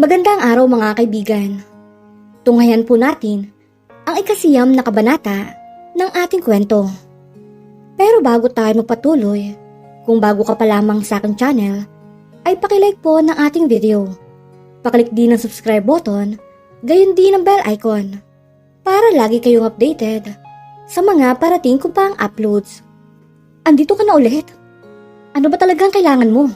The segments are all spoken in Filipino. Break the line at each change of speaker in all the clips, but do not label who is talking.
Magandang araw mga kaibigan. Tunghayan po natin ang ikasiyam na kabanata ng ating kwento. Pero bago tayo magpatuloy, kung bago ka pa lamang sa aking channel, ay pakilike po ng ating video. Paklik din ang subscribe button, gayon din ang bell icon para lagi kayong updated sa mga parating ko pang uploads. Andito ka na ulit. Ano ba talagang kailangan mo?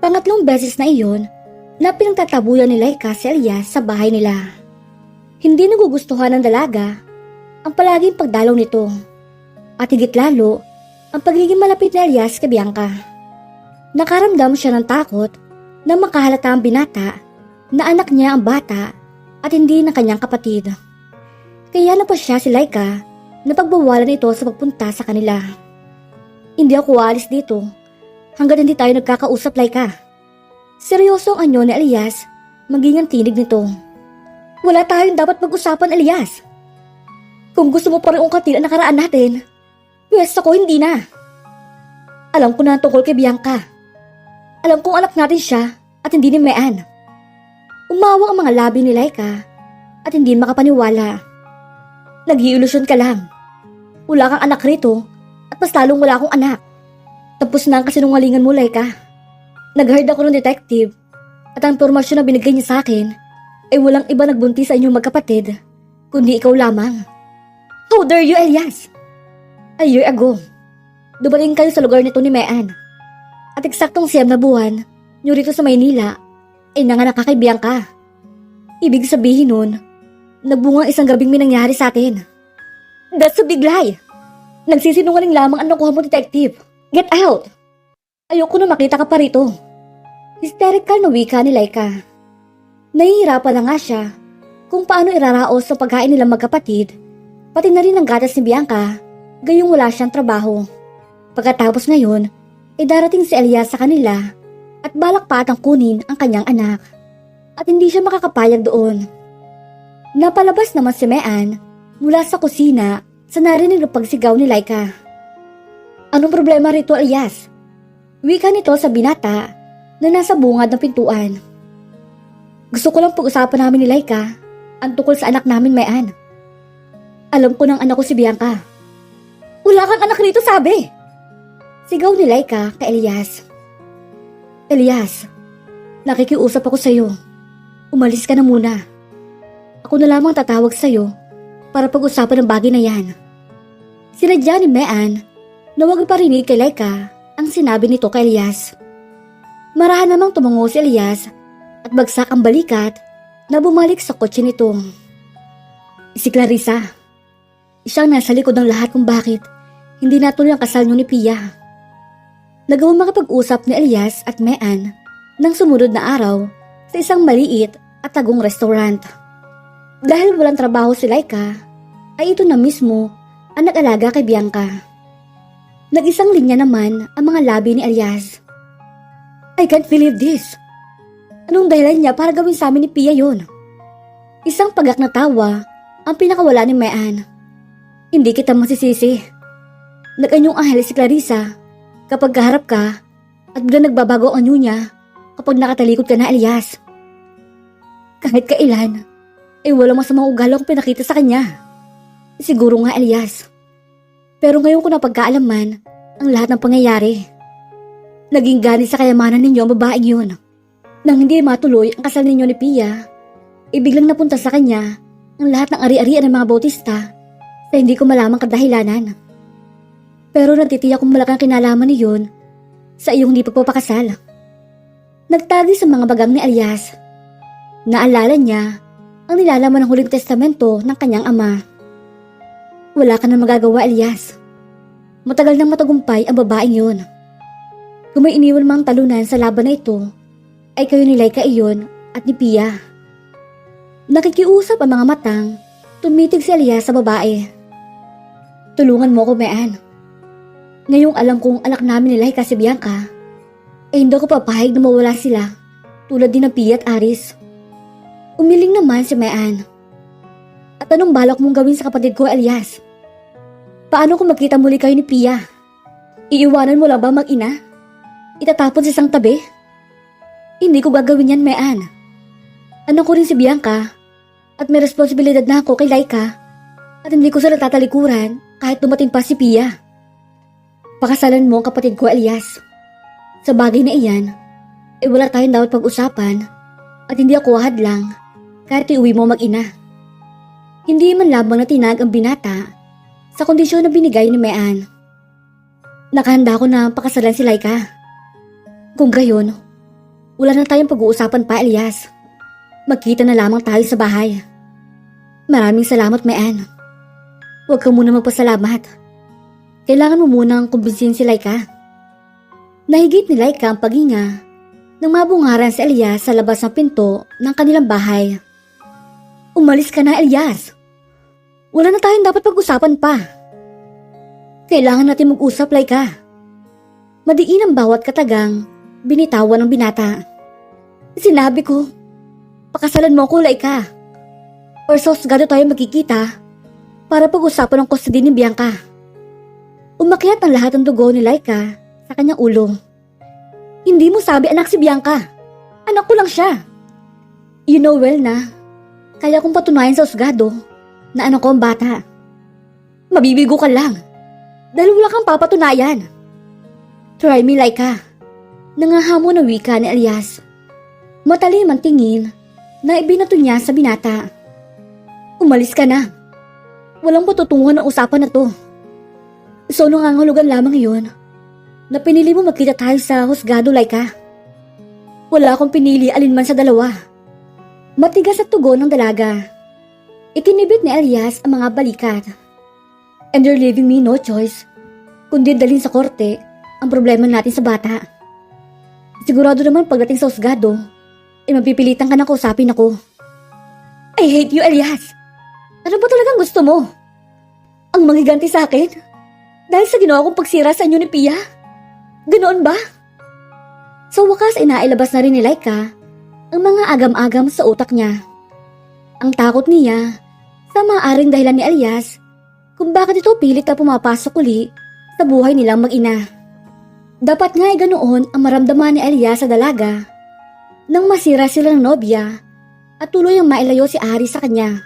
Pangatlong beses na iyon na pinagtatabuyan ni Laika si Elias sa bahay nila. Hindi nagugustuhan ng dalaga ang palaging pagdalaw nito at higit lalo ang pagiging malapit ni Elias kay Bianca. Nakaramdam siya ng takot na makahalata ang binata na anak niya ang bata at hindi ng kanyang kapatid. Kaya na pa siya si Laika na pagbawalan ito sa pagpunta sa kanila. Hindi ako aalis dito hanggang hindi tayo nagkakausap, Laika. Seryoso ang anyo ni Elias, maging ang tinig nito. Wala tayong dapat pag-usapan, Elias. Kung gusto mo pa rin ungkatin ang nakaraan natin, pwes ako hindi na. Alam ko na ang tungkol kay Bianca. Alam kong anak natin siya at hindi ni Mean. Umawa ang mga labi ni Laika at hindi makapaniwala. Nag-iilusyon ka lang. Wala kang anak rito at mas lalong wala akong anak. Tapos na ang kasinungalingan mo, Laika. Nag-heard ako ng detective at ang impormasyon na binigay niya sa akin ay walang iba nagbuntis sa inyong magkapatid, kundi ikaw lamang. How dare you, Elias? A year ago, dumating kayo sa lugar nito ni Mean. At eksaktong siyam na buwan, nyo rito sa Maynila, ay nanganak ka kay Bianca. Ibig sabihin nun, nagbunga isang gabing may nangyari sa atin. That's a big lie. Nagsisinungaling lamang ang nakuha mo, detective. Get out! Ayoko na makita ka pa rito. Hysterical na wika ni Laika. Nahihirapan na nga siya kung paano iraraos sa pagkain nilang magkapatid, pati na rin ang gatas ni Bianca, gayong wala siyang trabaho. Pagkatapos ngayon, ay darating si Elias sa kanila at balak pa atang kunin ang kanyang anak. At hindi siya makakapayag doon. Napalabas naman si Mean mula sa kusina sa narinig ng pagsigaw ni Laika. Anong problema rito, Elias? Wika nito sa binata na nasa bungad ng pintuan. Gusto ko lang pag-usapan namin ni Laika ang tungkol sa anak namin, Mayan. Alam ko ng anak ko si Bianca. Wala kang anak rito, sabi! Sigaw ni Laika kay Elias. Elias, nakikiusap ako sa'yo. Umalis ka na muna. Ako na lamang tatawag sa'yo para pag-usapan ang bagay na yan. Sinadya ni Mean na huwag parinig kay Laika ang sinabi nito kay Elias. Marahan namang tumango si Elias at bagsak ang balikat na bumalik sa kotse nito. Si Clarissa. Siyang nasa likod ng lahat kung bakit hindi natuloy ang kasal niyo ni Pia. Nagawang makapag-usap ni Elias at Mean nang sumunod na araw sa isang maliit at tagong restaurant. Dahil walang trabaho si Laika, ay ito na mismo ang nag-alaga kay Bianca. Nag-isang linya naman ang mga labi ni Elias. I can't believe this. Anong dahilan niya para gawin sa amin ni Pia yon? Isang pagak na tawa ang pinakawala ni Mean. Hindi kita masisisi. Nag-anyong ahel si Clarissa kapag kaharap ka at biglang nagbabago ang anyo niya kapag nakatalikod ka na Elias. Kahit kailan, ay walang masamang ugali akong pinakita sa kanya. Siguro nga Elias. Pero ngayon ko napagkaalaman ang lahat ng pangyayari. Naging gani sa kayamanan ninyo ang babaeng yun. Nang hindi matuloy ang kasal ninyo ni Pia, ibiglang napunta sa kanya ang lahat ng ari-arian ng mga bautista sa hindi ko malamang kadahilanan. Pero nagtitiyak kong malakang kinalaman niyon sa iyong hindi pagpapakasal. Nagtagi sa mga bagang ni Elias. Naalala niya ang nilalaman ng huling testamento ng kanyang ama. Wala ka na magagawa, Elias. Matagal nang matagumpay ang babaeng yon. Kung may iniwan mang talunan sa laban na ito, ay kayo ni Laika iyon at ni Pia. Nakikiusap ang mga matang, tumitig si Elias sa babae. Tulungan mo ako, Mean. Ngayong alam kong anak namin ni Laika si Bianca, eh hindi ko papahig na mawala sila tulad din ng Pia at Aris. Umiling naman si Mean. At anong balak mong gawin sa kapatid ko, Elias? Paano kung magkita muli kayo ni Pia? Iiwanan mo lang ba mag-ina? Itatapon sa isang tabi? Hindi ko gagawin yan, Mean. Anak ko rin si Bianca at may responsibilidad na ako kay Laika at hindi ko sila tatalikuran kahit dumating pa si Pia. Pakasalan mo ang kapatid ko, Elias. Sa bagay na iyan, eh wala tayong dapat pag-usapan at hindi ako hadlang kahit iuwi mo mag-ina. Hindi man lamang na tinag ang binata sa kondisyon na binigay ni Mayan. Nakahanda ko na pakasalan si Laika. Kung gayon, wala na tayong pag-uusapan pa, Elias. Magkita na lamang tayo sa bahay. Maraming salamat, Mayan. Huwag ka muna magpasalamat. Kailangan mo munang kumbinsin si Laika. Nahigit ni Laika ang paginga nang mabungaran si Elias sa labas ng pinto ng kanilang bahay. Umalis ka na, Elias. Wala na tayong dapat pag-usapan pa. Kailangan natin mag-usap, Laika. Madiin ang bawat katagang binitawan ng binata. Sinabi ko, pakasalan mo ako, Laika. Or sa husgado tayo magkikita para pag-usapan ang custody ni Bianca. Umakyat ang lahat ng dugo ni Laika sa kanyang ulo. Hindi mo sabi anak si Bianca. Anak ko lang siya. You know well na, kaya kong patunayan sa husgado na anak ko ang bata. Mabibigo ka lang dahil wala kang papatunayan. Try me, Laika. Nangahamon na wika ni Elias. Matalim ang tingin na ibinato niya sa binata. Umalis ka na. Walang patutunguhan ng usapan na to. So nangangahulugan lamang yun na pinili mo magkita tayo sa husgado, Laika. Wala akong pinili alinman sa dalawa. Matigas at tugon ng dalaga. Ikinibit ni Elias ang mga balikat. And you're leaving me no choice kundi dalhin sa korte ang problema natin sa bata. Sigurado naman pagdating sa husgado, ay mapipilitan ka na kausapin ako. I hate you, Elias. Ano ba talagang gusto mo? Ang mangiganti sa akin? Dahil sa ginawa kong pagsira sa inyo ni Pia? Ganoon ba? Sa wakas ay nailabas na rin ni Laika ang mga agam-agam sa utak niya. Ang takot niya sa maaaring dahilan ni Elias kung bakit ito pilit na pumapasok uli sa buhay nilang mag-ina. Dapat nga ay ganoon ang maramdaman ni Elias sa dalaga nang masira sila ng nobya at tuloy ang mailayo si Ari sa kanya.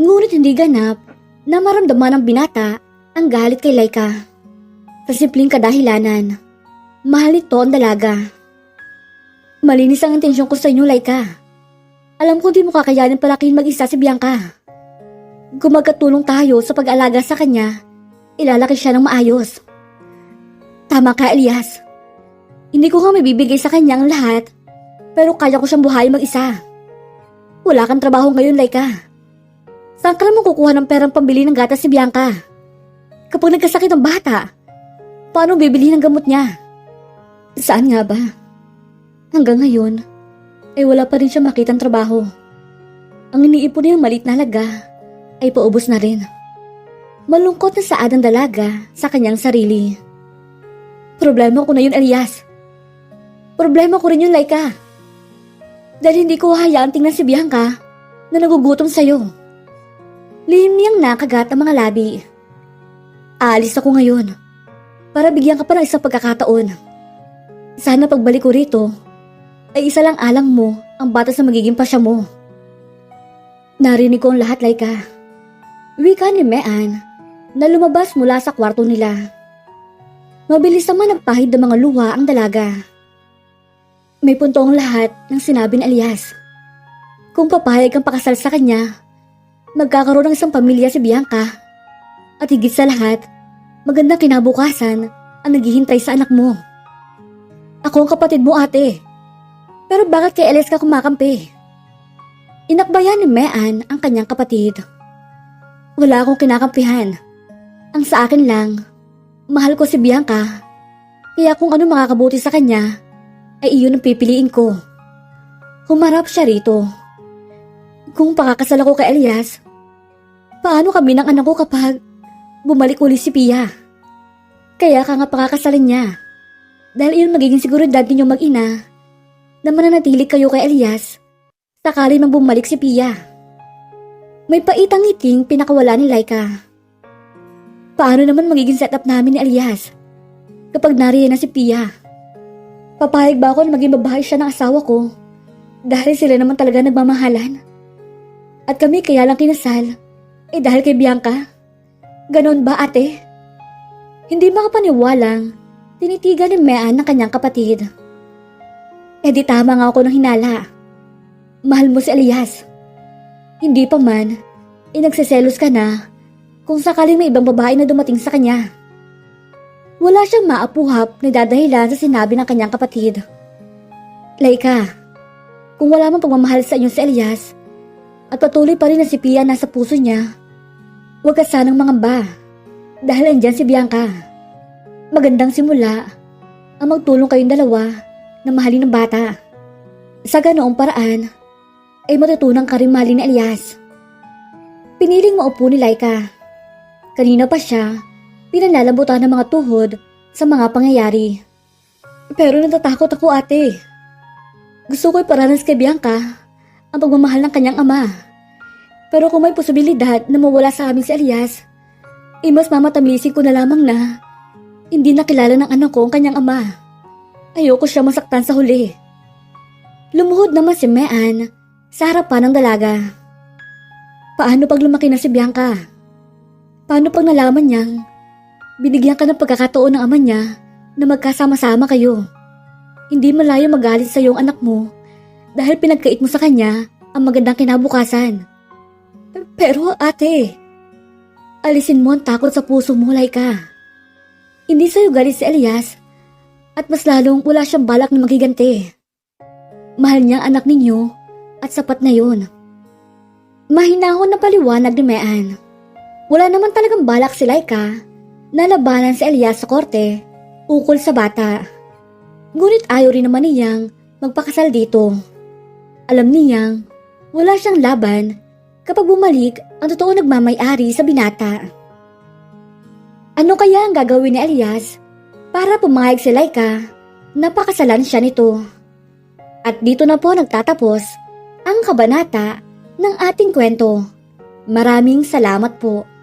Ngunit hindi ganap na maramdaman ng binata ang galit kay Laika. Sa simpleng kadahilanan, mahal nito ang dalaga. Malinis ang intensyon ko sa inyo, Laika. Alam ko di mo kakayanin palakihin mag-isa si Bianca. Kung magkatulong tayo sa pag-alaga sa kanya, ilalaki siya ng maayos. Tama ka, Elias. Hindi ko nga mabibigay sa kanya ang lahat, pero kaya ko siyang buhayin mag-isa. Wala kang trabaho ngayon, Laika. Saan ka naman kukuha ng perang pambili ng gatas si Bianca? Kapag nagkasakit ang bata, paano bibili ng gamot niya? Saan nga ba? Hanggang ngayon, ay wala pa rin siya makitang trabaho. Ang iniipon niyang malit na halaga ay paubos na rin. Malungkot na saad ang dalaga sa kanyang sarili. Problema ko na yun, Elias. Problema ko rin yun, Laika. Dahil hindi ko hayaan tingnan si Bianca na nagugutom sa'yo. Lihim niyang nakagat ang mga labi. Aalis ako ngayon para bigyan ka pa ng isang pagkakataon. Sana pagbalik ko rito ay isa lang alang mo ang batas na magiging pasya mo. Narinig ko ang lahat, Laika. Wika ni Mean na lumabas mula sa kwarto nila. Mabilis naman nagpahid ng mga luha ang dalaga. May punto ang lahat ng sinabi ni Elias. Kung papayag ang pakasal sa kanya, magkakaroon ng isang pamilya si Bianca. At higit sa lahat, magandang kinabukasan ang naghihintay sa anak mo. Ako ang kapatid mo ate. Pero bakit kay Elias ka kumakampi? Inakbayan ni Mean ang kanyang kapatid. Wala akong kinakampihan. Ang sa akin lang, mahal ko si Bianca. Kaya kung ano makakabuti sa kanya, ay iyon ang pipiliin ko. Humarap siya rito. Kung pakakasal ako kay Elias, paano kami ng anak ko kapag bumalik uli si Pia? Kaya ka nga pakakasalin niya. Dahil iyon magiging seguridad ninyong mag-ina na mananatili kayo kay Elias sakali mang bumalik si Pia. May paitang ngiting pinakawala ni Laika. Paano naman magiging setup namin ni Elias kapag nariyan na si Pia? Papayag ba ako na maging babae siya ng asawa ko Dahil sila naman talaga nagmamahalan. At kami kaya lang kinasal. Eh dahil kay Bianca. Ganon ba ate? Hindi makapaniwalang tinitigan ni Mean ng kanyang kapatid. Eh di tama nga ako ng hinala. Mahal mo si Elias. Hindi pa man, inagseselos ka na kung sakaling may ibang babae na dumating sa kanya. Wala siyang maapuhap na dadahilan sa sinabi ng kanyang kapatid. Laika, kung wala mang pagmamahal sa inyo si Elias at patuloy pa rin na si Pia nasa puso niya, huwag ka sanang mangamba dahil andyan si Bianca. Magandang simula ang magtulong kayong dalawa na mahalin ng bata. Sa ganoong paraan, ay matutunang ka rin mahalin ni Elias. Piniling maupo ni Laika. Kanina pa siya, pinanlalabutan ng mga tuhod sa mga pangyayari. Pero natatakot ako ate. Gusto ko iparanas kay Bianca ang pagmamahal ng kanyang ama. Pero kung may posibilidad na mawala sa amin si Elias, eh mas mamatamisin ko na lamang na hindi nakilala ng anak ko ang kanyang ama. Ayoko siya masaktan sa huli. Lumuhod naman si Mean sa harapan ng dalaga. Paano pag lumaki na si Bianca? Paano pag nalaman niyang binigyan ka ng pagkakataon ng ama niya na magkasama-sama kayo? Hindi malayo magalit sa iyong anak mo dahil pinagkait mo sa kanya ang magandang kinabukasan. Pero ate, alisin mo ang takot sa puso mo, Laika. Hindi sa'yo galit si Elias at mas lalong wala siyang balak na magiganti. Mahal niya ang anak ninyo at sapat na yun. Mahinahon na paliwanag ni Mean. Wala naman talagang balak si Laika na labanan si Elias sa korte ukol sa bata. Ngunit ayaw rin naman niyang magpakasal dito. Alam niyang wala siyang laban kapag bumalik ang totoo nagmamay-ari sa binata. Ano kaya ang gagawin ni Elias para pumayag si Laika na pakasalan siya nito? At dito na po nagtatapos ang kabanata ng ating kwento. Maraming salamat po.